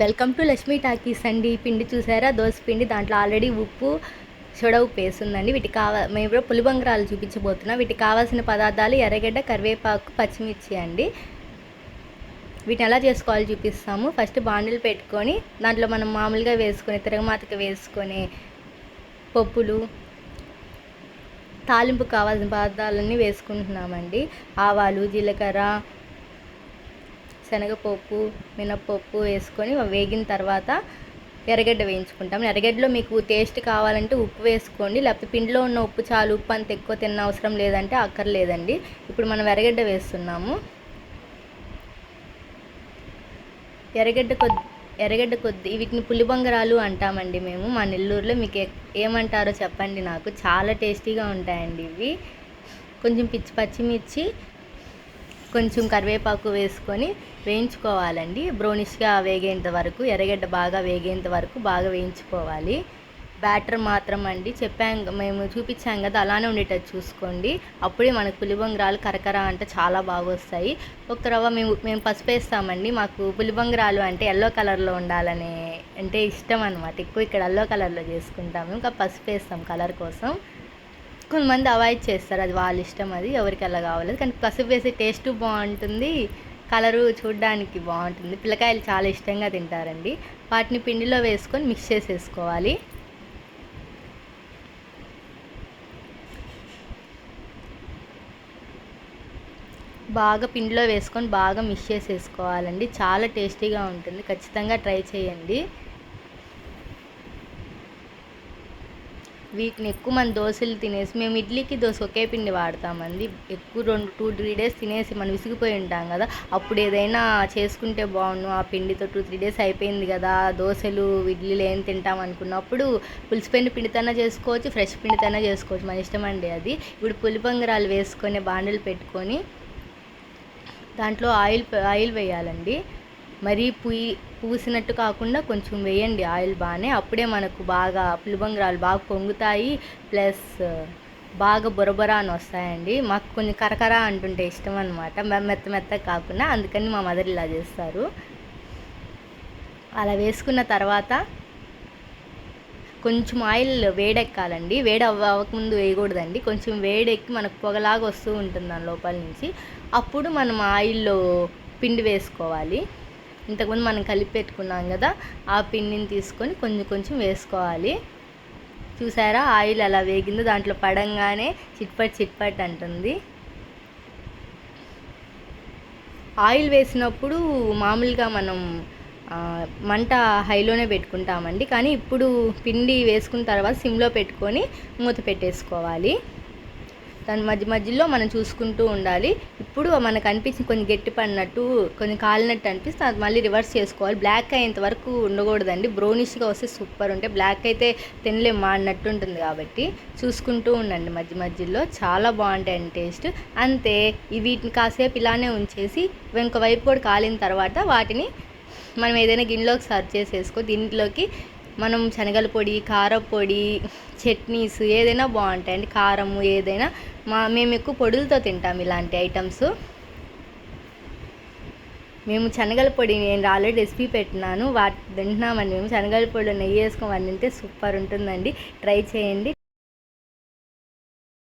Welcome to Lakshmi talkies అండి. పిండి చూసారా? దోశ పిండి దాంట్లో ఆల్రెడీ ఉప్పు సొడ ఉప్పు వేస్తుందండి వీటికి కావా మేము ఇప్పుడు పులిబంగరాలు చూపించబోతున్నాం. వీటికి కావాల్సిన పదార్థాలు ఎర్రగడ్డ కరివేపాకు పచ్చిమిర్చి అండి. వీటిని ఎలా చేసుకోవాలో చూపిస్తాము. ఫస్ట్ బాండిల్ పెట్టుకొని దాంట్లో మనం మామూలుగా వేసుకొని తిరగమాతకి వేసుకొని పప్పులు తాలింపు కావాల్సిన పదార్థాలన్నీ వేసుకుంటున్నామండి. ఆవాలు జీలకర్ర శనగపప్పు మినప్పప్పు వేసుకొని వేగిన తర్వాత ఎర్రగడ్డ వేయించుకుంటాం. ఎర్రగడ్డలో మీకు టేస్ట్ కావాలంటే ఉప్పు వేసుకోండి. లేకపోతే పిండిలో ఉన్న ఉప్పు చాలు ఉప్పు అంత ఎక్కువ తిన్న అవసరం లేదంటే అక్కర్లేదండి. ఇప్పుడు మనం ఎర్రగడ్డ వేస్తున్నాము. ఎర్రగడ్డ కొద్ది ఎర్రగడ్డ కొద్ది వీటిని పులిబంగరాలు అంటామండి మేము. మా నెల్లూరులో మీకు ఏమంటారో చెప్పండి నాకు. చాలా టేస్టీగా ఉంటాయండి ఇవి. కొంచెం పిచ్చి పచ్చిమిర్చి కొంచెం కరివేపాకు వేసుకొని వేయించుకోవాలండి. బ్రౌనిష్గా వేగేంత వరకు ఎర్రగడ్డ బాగా వేగేంత వరకు బాగా వేయించుకోవాలి. బ్యాటర్ మాత్రం అండి. చెప్పాం మేము చూపించాం కదా అలానే ఉండేటట్టు చూసుకోండి. అప్పుడే మనకు పులిబంగరాలు కరకర అంటే చాలా బాగా వస్తాయి. ఒక రవ్వ మేము మేము పసుపు వేస్తామండి. మాకు పులిబంగరాలు అంటే ఎల్లో కలర్లో ఉండాలనే అంటే ఇష్టం అనమాట ఎక్కువ ఇక్కడ ఎల్లో కలర్లో చేసుకుంటాము ఇంకా పసుపు వేస్తాం కలర్ కోసం. కొంతమంది అవాయిడ్ చేస్తారు. అది వాళ్ళ ఇష్టం అది ఎవరికి అలా కావాలి కానీ పసుపు వేసే టేస్ట్ బాగుంటుంది. కలరు చూడడానికి బాగుంటుంది. పిల్లకాయలు చాలా ఇష్టంగా తింటారండి. వాటిని పిండిలో వేసుకొని మిక్స్ చేసేసుకోవాలి. బాగా పిండిలో వేసుకొని బాగా మిక్స్ చేసేసుకోవాలండి. చాలా టేస్టీగా ఉంటుంది. ఖచ్చితంగా ట్రై చేయండి. వీటిని ఎక్కువ మన దోశలు తినేసి మేము ఇడ్లీకి దోశ ఒకే పిండి వాడతామండి. ఎక్కువ రెండు టూ త్రీ డేస్ తినేసి మనం విసిగిపోయి ఉంటాం కదా అప్పుడు ఏదైనా చేసుకుంటే బాగుండు. ఆ పిండితో టూ త్రీ డేస్ అయిపోయింది కదా దోశలు ఇడ్లీలు ఏం తింటాం అనుకున్నప్పుడు పులిసిపోయిన పిండితోనే చేసుకోవచ్చు ఫ్రెష్ పిండితోనే చేసుకోవచ్చు. మన ఇష్టం అండి అది. ఇప్పుడు పులిపంగరాలు వేసుకొని బాండలు పెట్టుకొని దాంట్లో ఆయిల్ ఆయిల్ వేయాలండి. మరీ పూయి పూసినట్టు కాకుండా కొంచెం వేయండి ఆయిల్ బాగానే. అప్పుడే మనకు బాగా పులిబంగరాలు బాగా పొంగుతాయి. ప్లస్ బాగా బొరబొర అని వస్తాయండి. మాకు కొంచెం కరకర అంటుంటే ఇష్టం అనమాట మెత్త మెత్త కాకుండా అందుకని మా మదర్ ఇలా చేస్తారు. అలా వేసుకున్న తర్వాత కొంచెం ఆయిల్ వేడెక్కాలండి. వేడి అవ్వ అవ్వకముందు వేయకూడదండి. కొంచెం వేడెక్కి మనకు పొగలాగా వస్తూ ఉంటుంది దాని లోపల నుంచి. అప్పుడు మనం ఆయిల్లో పిండి వేసుకోవాలి. ఇంతకుముందు మనం కలిపి పెట్టుకున్నాం కదా ఆ పిండిని తీసుకొని కొంచెం కొంచెం వేసుకోవాలి. చూసారా ఆయిల్ అలా వేగిందో దాంట్లో పడంగానే చిట్పట్ చిట్పట్ అంటుంది. ఆయిల్ వేసినప్పుడు మామూలుగా మనం మంట హైలోనే పెట్టుకుంటామండి. కానీ ఇప్పుడు పిండి వేసుకున్న తర్వాత సిమ్లో పెట్టుకొని మూత పెట్టేసుకోవాలి. దాని మధ్య మధ్యలో మనం చూసుకుంటూ ఉండాలి. ఇప్పుడు మనకు అనిపించింది కొంచెం గట్టి పడినట్టు కొంచెం కాలినట్టు అనిపిస్తే అది మళ్ళీ రివర్స్ చేసుకోవాలి. బ్లాక్ అయ్యేంత వరకు ఉండకూడదండి. బ్రౌనిష్గా వస్తే సూపర్ ఉంటాయి బ్లాక్ అయితే తినలేం మాడినట్టు ఉంటుంది కాబట్టి చూసుకుంటూ ఉండండి మధ్య మధ్యలో. చాలా బాగుంటాయండి టేస్ట్ అంతే వీటిని కాసేపు ఇలానే ఉంచేసి ఇంక వైపు కూడా కాలిన తర్వాత వాటిని మనం ఏదైనా గిన్నెలోకి సర్వ్ చేసేసుకో దీంట్లోకి మనం శనగల పొడి కారం పొడి చట్నీస్ ఏదైనా బాగుంటాయండి కారము ఏదైనా మా మేము ఎక్కువ పొడులతో తింటాం ఇలాంటి ఐటమ్స్. మేము శనగల పొడి నేను ఆల్రెడీ రెసిపీ పెట్టినాను. వాటి తింటున్నామండి మేము. శనగల పొడిలో నెయ్యి వేసుకొని తింటే సూపర్ ఉంటుందండి. ట్రై చేయండి.